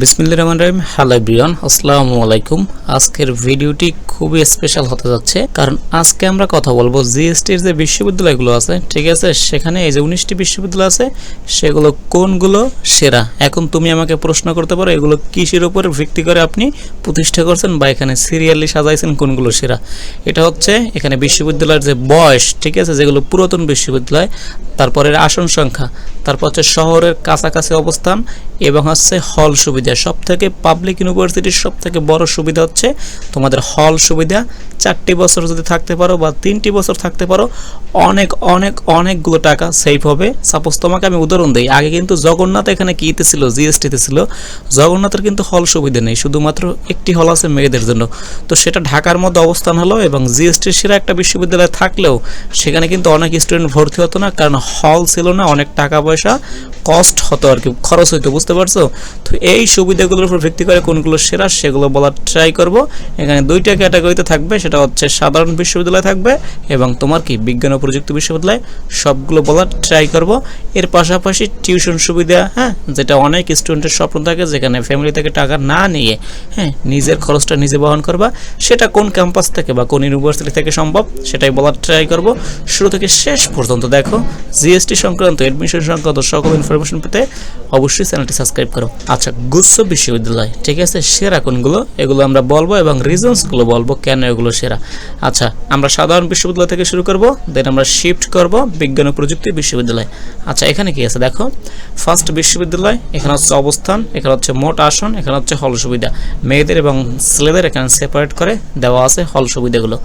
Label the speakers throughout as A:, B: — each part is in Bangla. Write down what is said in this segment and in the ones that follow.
A: বিসমিল্লা রহমান রহিম হ্যালো ব্রিয়ন আসসালামু আলাইকুম আজকের ভিডিওটি খুবই স্পেশাল হতে যাচ্ছে কারণ আজকে আমরা কথা বলবো জিএসটির যে বিশ্ববিদ্যালয়গুলো আছে ঠিক আছে সেখানে এই যে উনিশটি বিশ্ববিদ্যালয় আছে সেগুলো কোনগুলো সেরা এখন তুমি আমাকে প্রশ্ন করতে পারো এগুলো কিসের উপর ভিত্তি করে আপনি প্রতিষ্ঠা করছেন বা এখানে সিরিয়ালি সাজাইছেন কোনগুলো সেরা এটা হচ্ছে এখানে বিশ্ববিদ্যালয়ের যে বয়স ঠিক আছে যেগুলো পুরাতন বিশ্ববিদ্যালয় তারপরের আসন সংখ্যা তারপর হচ্ছে শহরের কাছাকাছি অবস্থান এবং হচ্ছে হল সুবিধা সবথেকে পাবলিক ইউনিভার্সিটির সবথেকে বড় সুবিধা হচ্ছে তোমাদের হল সুবিধা চারটি বছর যদি থাকতে পারো বা তিনটি বছর থাকতে পারো অনেক অনেক অনেকগুলো টাকা সেভ হবে সাপোজ তোমাকে আমি উদাহরণ দিই আগে কিন্তু জগন্নাথ এখানে কীতে ছিল জিএসটিতে ছিল জগন্নাথের কিন্তু হল সুবিধা নেই শুধুমাত্র একটি হল আছে মেয়েদের জন্য তো সেটা ঢাকার মধ্যে অবস্থান হলো এবং জিএসটির সেরা একটা বিশ্ববিদ্যালয় থাকলেও সেখানে কিন্তু অনেক স্টুডেন্ট ভর্তি হতো না কারণ হল ছিল না অনেক টাকা পয়সা কস্ট হতো আর কি খরচ হইতো বুঝতে পারছো তো এই এই সুবিধাগুলোর উপর ভিত্তি করে কোনগুলো সেরা সেগুলো বলার ট্রাই করব এখানে দুইটা ক্যাটাগরিতে থাকবে সেটা হচ্ছে সাধারণ বিশ্ববিদ্যালয় থাকবে এবং তোমার কি বিজ্ঞান ও প্রযুক্তি বিশ্ববিদ্যালয় সবগুলো বলার ট্রাই করব এর পাশাপাশি টিউশন সুবিধা হ্যাঁ যেটা অনেক স্টুডেন্টের স্বপ্ন থাকে যেখানে ফ্যামিলি থেকে টাকা না নিয়ে হ্যাঁ নিজের খরচটা নিজে বহন করবা সেটা কোন ক্যাম্পাস থেকে বা কোন ইউনিভার্সিটি থেকে সম্ভব সেটাই বলার ট্রাই করব শুরু থেকে শেষ পর্যন্ত দেখো জিএসটি সংক্রান্ত এডমিশন সংক্রান্ত সকল ইনফরমেশন পেতে অবশ্যই চ্যানেলটি সাবস্ক্রাইব করো আচ্ছা গুচ্ছ বিশ্ববিদ্যালয় ঠিক আছে সেরা কোনগুলো এগুলো আমরা বলবো এবং রিজনসগুলো বলবো কেন এগুলো সেরা আচ্ছা আমরা সাধারণ বিশ্ববিদ্যালয় থেকে শুরু করব দেন আমরা শিফট করব বিজ্ঞান ও প্রযুক্তি বিশ্ববিদ্যালয় আচ্ছা এখানে কি আছে দেখো ফার্স্ট বিশ্ববিদ্যালয় এখানে হচ্ছে অবস্থান এখানে হচ্ছে মোট আসন এখানে হচ্ছে হল সুবিধা মেয়েদের এবং ছেলেদের এখানে সেপারেট করে দেওয়া আছে হল সুবিধাগুলো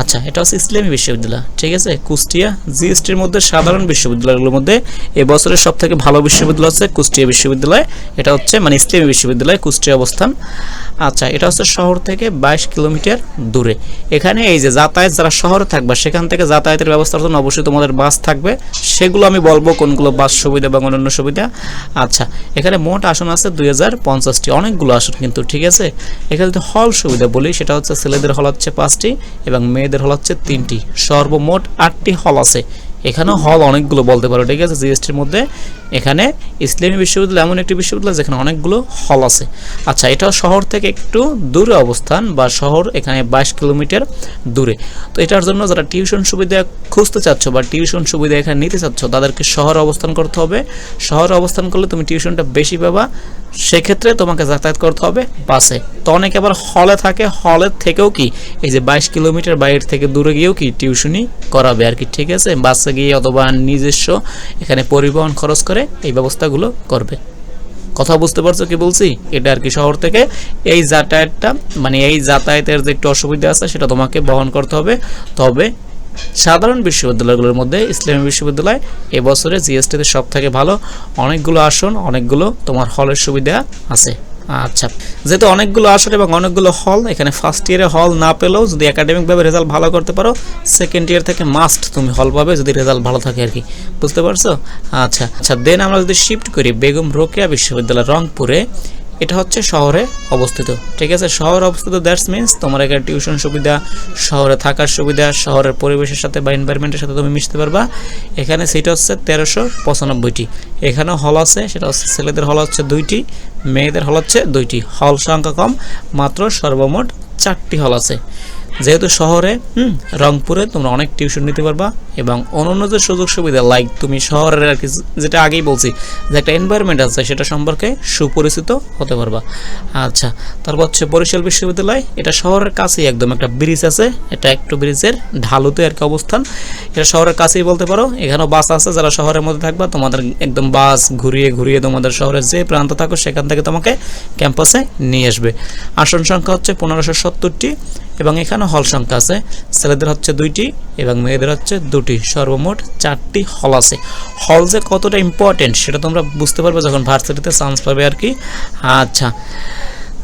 A: আচ্ছা এটা হচ্ছে ইসলামী বিশ্ববিদ্যালয় ঠিক আছে কুষ্টিয়া জিএসটির মধ্যে সাধারণ বিশ্ববিদ্যালয়গুলোর মধ্যে এবছরের সব থেকে ভালো বিশ্ববিদ্যালয় হচ্ছে কুষ্টিয়া বিশ্ববিদ্যালয় এটা হচ্ছে মানে ইসলামী বিশ্ববিদ্যালয় কুষ্টিয়া অবস্থান আচ্ছা এটা হচ্ছে শহর থেকে বাইশ কিলোমিটার দূরে এখানে এই যে যাতায়াত যারা শহরে থাকবে সেখান থেকে যাতায়াতের ব্যবস্থার জন্য অবশ্যই তোমাদের বাস থাকবে সেগুলো আমি বলবো কোনগুলো বাস সুবিধা বা অন্যান্য সুবিধা আচ্ছা এখানে মোট আসন আছে দুই হাজার পঞ্চাশটি অনেকগুলো আসন কিন্তু ঠিক আছে এখানে যদি হল সুবিধা বলি সেটা হচ্ছে ছেলেদের হল হচ্ছে পাঁচটি এবং মেয়েদের হল হচ্ছে তিনটি সর্বমোট আটটি হল আছে এখানেও হল অনেকগুলো বলতে পারো ঠিক আছে জিএসটির মধ্যে এখানে ইসলামী বিশ্ববিদ্যালয় এমন একটি বিশ্ববিদ্যালয় যেখানে অনেকগুলো হল আছে আচ্ছা এটাও শহর থেকে একটু দূরে অবস্থান বা শহর এখানে বাইশ কিলোমিটার দূরে তো এটার জন্য যারা টিউশন সুবিধা খুঁজতে চাচ্ছ বা টিউশন সুবিধা এখানে নিতে চাচ্ছ তাদেরকে শহরে অবস্থান করতে হবে শহরে অবস্থান করলে তুমি টিউশনটা বেশি পাবা সেক্ষেত্রে তোমাকে যাতায়াত করতে হবে বাসে তো অনেকে আবার হলে থাকে হলের থেকেও কি এই যে বাইশ কিলোমিটার বাইরে থেকে দূরে গিয়েও কি টিউশনি করাবে আর কি ঠিক আছে বাসে গিয়ে অথবা নিজস্ব এখানে পরিবহন খরচ করে এই ব্যবস্থাগুলো করবে কথা বুঝতে পারছো কি বলছি এটা আর কি শহর থেকে এই যাতায়াতটা মানে এই যাতায়াতের যে একটু অসুবিধা আছে সেটা তোমাকে বহন করতে হবে তবে সাধারণ বিশ্ববিদ্যালয়গুলোর মধ্যে ইসলামী বিশ্ববিদ্যালয় এবছরে জিএসটিতে সব থেকে ভালো অনেকগুলো আসন অনেকগুলো তোমার হলের সুবিধা আছে আচ্ছা যেহেতু অনেকগুলো আসন এবং অনেকগুলো হল এখানে ফার্স্ট ইয়ারে হল না পেলেও যদি একাডেমিকভাবে রেজাল্ট ভালো করতে পারো সেকেন্ড ইয়ার থেকে মাস্ট তুমি হল পাবে যদি রেজাল্ট ভালো থাকে আর কি বুঝতে পারছো আচ্ছা আচ্ছা দেন আমরা যদি শিফট করি বেগম রোকেয়া বিশ্ববিদ্যালয় রংপুরে এটা হচ্ছে শহরে অবস্থিত ঠিক আছে শহরে অবস্থিত দ্যাটস মিনস তোমার এখানে টিউশন সুবিধা শহরে থাকার সুবিধা শহরের পরিবেশের সাথে বা এনভায়রনমেন্টের সাথে তুমি মিশতে পারবা এখানে সিট হচ্ছে তেরোশো পঁচানব্বইটি এখানে হল আছে সেটা হচ্ছে ছেলেদের হল হচ্ছে দুইটি মেয়েদের হল হচ্ছে দুইটি হল সংখ্যা কম মাত্র সর্বমোট চারটি হল আছে যেহেতু শহরে হুম রংপুরে তোমরা অনেক টিউশন নিতে পারবা এবং অন্যান্য যে সুযোগ সুবিধা লাইক তুমি শহরের আর কি যেটা আগেই বলছি যে একটা এনভায়রনমেন্ট আছে সেটা সম্পর্কে সুপরিচিত হতে পারবা আচ্ছা তারপর হচ্ছে বরিশাল বিশ্ববিদ্যালয় এটা শহরের কাছেই একদম একটা ব্রিজ আছে এটা একটু ব্রিজের ঢালুতে আর কি অবস্থান এটা শহরের কাছেই বলতে পারো এখানেও বাস আছে যারা শহরের মধ্যে থাকবা তোমাদের একদম বাস ঘুরিয়ে ঘুরিয়ে তোমাদের শহরের যে প্রান্ত থাকো সেখান থেকে তোমাকে ক্যাম্পাসে নিয়ে আসবে আসন সংখ্যা হচ্ছে পনেরোশো সত্তরটি এবং এখানে হল সংখ্যা আছে ছেলেদের হচ্ছে দুইটি এবং মেয়েদের হচ্ছে দুটি সর্বমোট চারটি হল আছে হল যে কতটা ইম্পর্টেন্ট সেটা তোমরা বুঝতে পারবে যখন ভার্সিটিতে চান্স পাবে আর কি আচ্ছা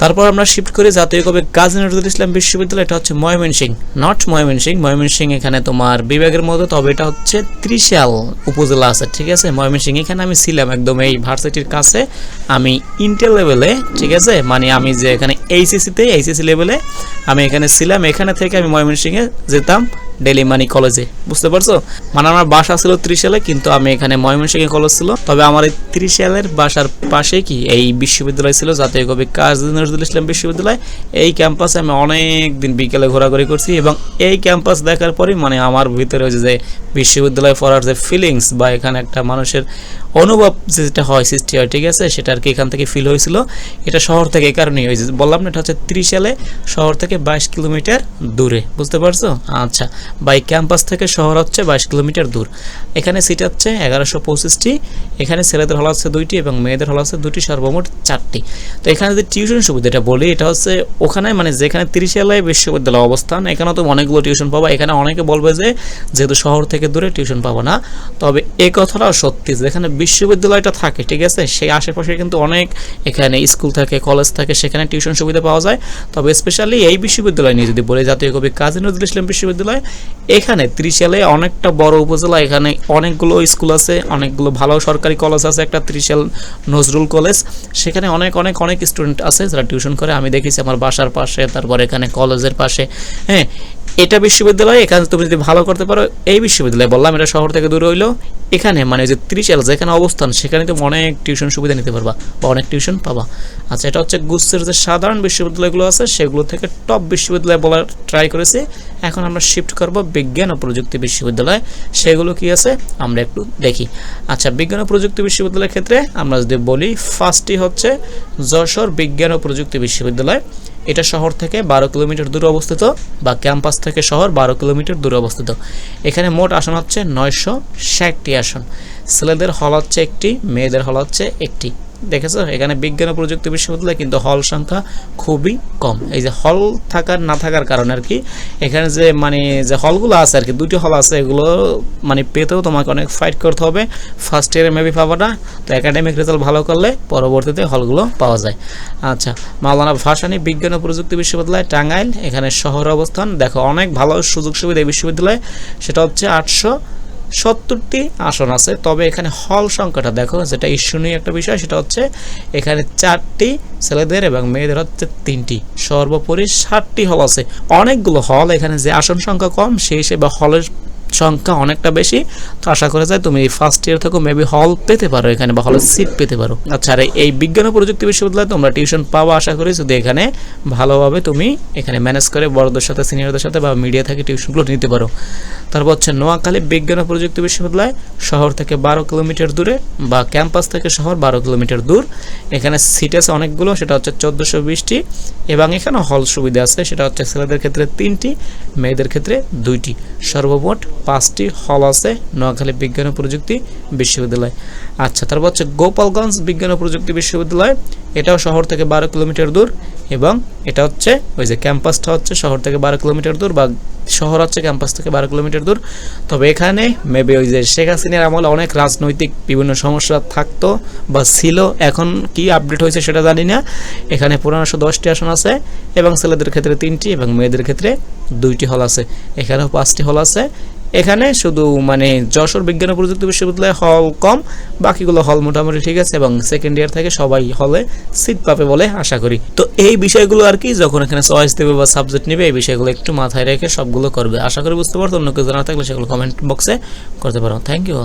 A: তারপর আমরা শিফট করি জাতীয় কবি কাজী নজরুল ইসলাম বিশ্ববিদ্যালয় এটা হচ্ছে ময়মনসিং নট ময়মনসিং ময়মনসিং এখানে তোমার বিভাগের মধ্যে তবে এটা হচ্ছে ত্রিশাল উপজেলা আছে ঠিক আছে ময়মনসিং এখানে আমি ছিলাম একদম এই ভার্সিটির কাছে আমি ইন্টেল লেভেলে ঠিক আছে মানে আমি যে এখানে এইচএসসিতে এইচএসসি লেভেলে আমি এখানে ছিলাম এখানে থেকে আমি ময়মনসিংয়ে যেতাম ডেলি মানি কলেজে বুঝতে পারছো মানে আমার বাসা ছিল ত্রিশালে কিন্তু আমি এখানে ময়মনসিংহে কলেজ ছিল তবে আমার এই ত্রিশালের বাসার পাশে কি এই বিশ্ববিদ্যালয় ছিল জাতীয় কবি কাজী নজরুল ইসলাম বিশ্ববিদ্যালয় এই ক্যাম্পাসে আমি অনেক দিন বিকেলে ঘোরাঘুরি করছি এবং এই ক্যাম্পাস দেখার পরই মানে আমার ভিতরে হয়েছে যে বিশ্ববিদ্যালয়ে পড়ার যে ফিলিংস বা এখানে একটা মানুষের অনুভব যেটা হয় সৃষ্টি হয় ঠিক আছে সেটা আর কি এখান থেকে ফিল হয়েছিল এটা শহর থেকে এই কারণেই হয়েছে বললাম না এটা হচ্ছে ত্রিশালে শহর থেকে বাইশ কিলোমিটার দূরে বুঝতে পারছো আচ্ছা বাই ক্যাম্পাস থেকে শহর হচ্ছে বাইশ কিলোমিটার দূর এখানে সিট হচ্ছে এগারোশো পঁচিশটি এখানে ছেলেদের হল আছে দুইটি এবং মেয়েদের হল আছে দুটি সর্বমোট চারটি তো এখানে যদি টিউশন সুবিধাটা বলি এটা হচ্ছে ওখানে মানে যেখানে তিরিশালায় বিশ্ববিদ্যালয় অবস্থান এখানেও তো অনেকগুলো টিউশন পাবা এখানে অনেকে বলবে যে যেহেতু শহর থেকে দূরে টিউশন পাবো না তবে এ কথাটাও সত্যি যেখানে বিশ্ববিদ্যালয়টা থাকে ঠিক আছে সেই আশেপাশে কিন্তু অনেক এখানে স্কুল থাকে কলেজ থাকে সেখানে টিউশন সুবিধা পাওয়া যায় তবে স্পেশালি এই বিশ্ববিদ্যালয় নিয়ে যদি বলি জাতীয় কবি কাজী নজরুল ইসলাম বিশ্ববিদ্যালয় এখানে ত্রিশালে অনেকটা বড় উপজেলা এখানে অনেকগুলো স্কুল আছে অনেকগুলো ভালো সরকারি কলেজ আছে একটা ত্রিশাল নজরুল কলেজ সেখানে অনেক অনেক অনেক স্টুডেন্ট আছে যারা টিউশন করে আমি দেখেছি আমার বাসার পাশে তারপর এখানে কলেজের পাশে হ্যাঁ এটা বিশ্ববিদ্যালয় এখানে তুমি যদি ভালো করতে পারো এই বিশ্ববিদ্যালয়ে বললাম এটা শহর থেকে দূরে হইলো এখানে মানে যে ত্রিশ এলাকা যেখানে অবস্থান সেখানে তুমি অনেক টিউশন সুবিধা নিতে পারবা বা অনেক টিউশন পাবা আচ্ছা এটা হচ্ছে গুসের যে সাধারণ বিশ্ববিদ্যালয়গুলো আছে সেগুলো থেকে টপ বিশ্ববিদ্যালয় বলার ট্রাই করেছি এখন আমরা শিফট করব বিজ্ঞান ও প্রযুক্তি বিশ্ববিদ্যালয় সেগুলো কি আছে আমরা একটু দেখি আচ্ছা বিজ্ঞান ও প্রযুক্তি বিশ্ববিদ্যালয়ের ক্ষেত্রে আমরা যদি বলি ফার্স্টটি হচ্ছে যশোর বিজ্ঞান ও প্রযুক্তি বিশ্ববিদ্যালয় এটা শহর থেকে বারো কিলোমিটার দূরে অবস্থিত বা ক্যাম্পাস থেকে শহর বারো কিলোমিটার দূরে অবস্থিত এখানে মোট আসন হচ্ছে নয়শো ষাটটি আসন ছেলেদের হল হচ্ছে একটি মেয়েদের হল হচ্ছে একটি দেখেছো এখানে বিজ্ঞান ও প্রযুক্তি বিশ্ববিদ্যালয় কিন্তু হল সংখ্যা খুবই কম এই যে হল থাকার না থাকার কারণে আর কি এখানে যে মানে যে হলগুলো আছে আর কি দুটি হল আছে এগুলো মানে পেতেও তোমাকে অনেক ফাইট করতে হবে ফার্স্ট ইয়ারে মেবি পাবো না তো একাডেমিক রেজাল্ট ভালো করলে পরবর্তীতে হলগুলো পাওয়া যায় আচ্ছা মাওলানা ভাসানি বিজ্ঞান ও প্রযুক্তি বিশ্ববিদ্যালয় টাঙ্গাইল এখানে শহর অবস্থান দেখো অনেক ভালো সুযোগ সুবিধা এই বিশ্ববিদ্যালয়ে সেটা হচ্ছে আটশো সত্তরটি আসন আছে তবে এখানে হল সংখ্যাটা দেখো যেটা ঈশ্বনীয় একটা বিষয় সেটা হচ্ছে এখানে চারটি ছেলেদের এবং মেয়েদের হচ্ছে তিনটি সর্বোপরি ষাটটি হল আছে অনেকগুলো হল এখানে যে আসন সংখ্যা কম সেই হিসেবে হলের সংখ্যা অনেকটা বেশি তো আশা করা যায় তুমি এই ফার্স্ট ইয়ার থেকেও মেবি হল পেতে পারো এখানে বা হলের সিট পেতে পারো আচ্ছা আর এই বিজ্ঞান ও প্রযুক্তি বিশ্ববিদ্যালয়ে তোমরা টিউশন পাওয়া আশা করি যদি এখানে ভালোভাবে তুমি এখানে ম্যানেজ করে বড়দের সাথে সিনিয়রদের সাথে বা মিডিয়া থেকে টিউশনগুলো নিতে পারো তারপর হচ্ছে নোয়াখালী বিজ্ঞান ও প্রযুক্তি বিশ্ববিদ্যালয় শহর থেকে বারো কিলোমিটার দূরে বা ক্যাম্পাস থেকে শহর বারো কিলোমিটার দূর এখানে সিট আছে অনেকগুলো সেটা হচ্ছে চোদ্দোশো বিশটি এবং এখানে হল সুবিধা আছে সেটা হচ্ছে ছেলেদের ক্ষেত্রে তিনটি মেয়েদের ক্ষেত্রে দুইটি সর্বমোট পাঁচটি হল আছে নোয়াখালী বিজ্ঞান ও প্রযুক্তি বিশ্ববিদ্যালয় আচ্ছা তারপর হচ্ছে গোপালগঞ্জ বিজ্ঞান ও প্রযুক্তি বিশ্ববিদ্যালয় এটাও শহর থেকে বারো কিলোমিটার দূর এবং এটা হচ্ছে ওই যে ক্যাম্পাসটা হচ্ছে শহর থেকে বারো কিলোমিটার দূর বা শহর হচ্ছে ক্যাম্পাস থেকে বারো কিলোমিটার দূর তবে এখানে মেবে ওই যে শেখ হাসিনার আমলে অনেক রাজনৈতিক বিভিন্ন সমস্যা থাকতো বা ছিল এখন কি আপডেট হয়েছে সেটা জানি না এখানে পুরানোশো দশটি আসন আছে এবং ছেলেদের ক্ষেত্রে তিনটি এবং মেয়েদের ক্ষেত্রে দুইটি হল আছে এখানেও পাঁচটি হল আছে এখানে শুধু মানে যশোর বিজ্ঞান ও প্রযুক্তি বিশ্ববিদ্যালয়ে হল কম বাকিগুলো হল মোটামুটি ঠিক আছে এবং সেকেন্ড ইয়ার থেকে সবাই হলে সিট পাবে বলে আশা করি তো এই বিষয়গুলো আর কি যখন এখানে চয়েস দেবে বা সাবজেক্ট নেবে এই বিষয়গুলো একটু মাথায় রেখে সবগুলো করবে আশা করি বুঝতে পারতো অন্য কেউ জানা থাকলে সেগুলো কমেন্ট বক্সে করতে পারো থ্যাংক ইউ